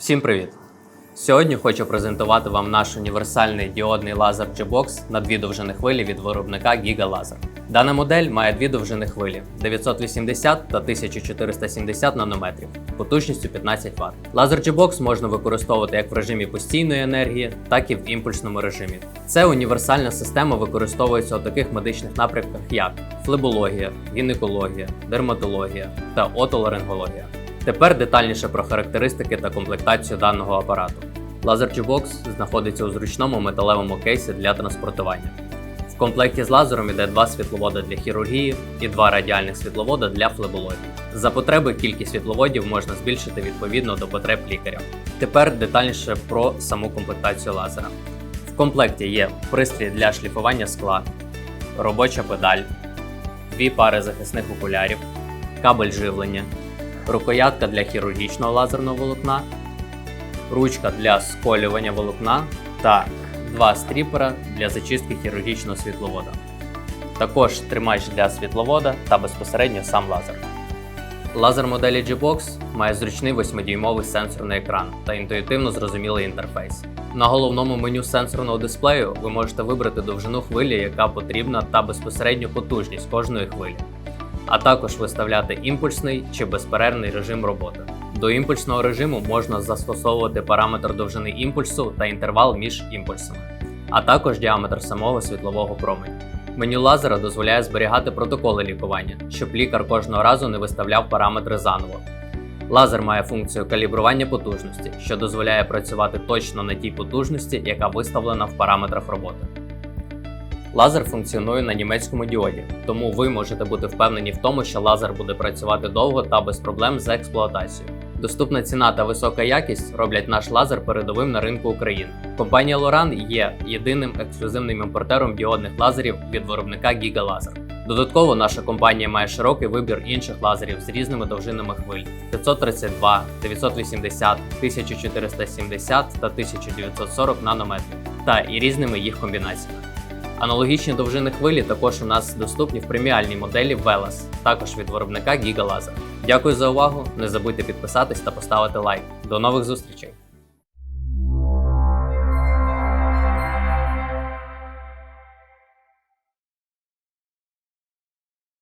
Всім привіт! Сьогодні хочу презентувати вам наш універсальний діодний лазер G-Box на дві довжини хвилі від виробника Giga Laser. Дана модель має дві довжини хвилі 980 та 1470 нанометрів, потужністю 15 Вт. Лазер G-Box можна використовувати як в режимі постійної енергії, так і в імпульсному режимі. Це універсальна система використовується у таких медичних напрямках, як флебологія, гінекологія, дерматологія та отоларингологія. Тепер детальніше про характеристики та комплектацію даного апарату. Лазер G-Box знаходиться у зручному металевому кейсі для транспортування. В комплекті з лазером йде два світловода для хірургії і два радіальних світловода для флебології. За потреби кількість світловодів можна збільшити відповідно до потреб лікаря. Тепер детальніше про саму комплектацію лазера. В комплекті є пристрій для шліфування скла, робоча педаль, дві пари захисних окулярів, кабель живлення, рукоятка для хірургічного лазерного волокна, ручка для сколювання волокна та два стріпера для зачистки хірургічного світловода. Також тримач для світловода та безпосередньо сам лазер. Лазер моделі G-Box має зручний 8-дюймовий сенсорний екран та інтуїтивно зрозумілий інтерфейс. На головному меню сенсорного дисплею ви можете вибрати довжину хвилі, яка потрібна, та безпосередню потужність кожної хвилі а також виставляти імпульсний чи безперервний режим роботи. До імпульсного режиму можна застосовувати параметр довжини імпульсу та інтервал між імпульсами, а також діаметр самого світлового променю. Меню лазера дозволяє зберігати протоколи лікування, щоб лікар кожного разу не виставляв параметри заново. Лазер має функцію калібрування потужності, що дозволяє працювати точно на тій потужності, яка виставлена в параметрах роботи. Лазер функціонує на німецькому діоді, тому ви можете бути впевнені в тому, що лазер буде працювати довго та без проблем з експлуатацією. Доступна ціна та висока якість роблять наш лазер передовим на ринку України. Компанія Loran є єдиним ексклюзивним імпортером діодних лазерів від виробника Giga Laser. Додатково наша компанія має широкий вибір інших лазерів з різними довжинами хвиль 532, 980, 1470 та 1940 нанометрів та і різними їх комбінаціями. Аналогічні довжини хвилі також у нас доступні в преміальній моделі Velas, також від виробника Laser. Дякую за увагу! Не забудьте підписатись та поставити лайк. До нових зустрічей!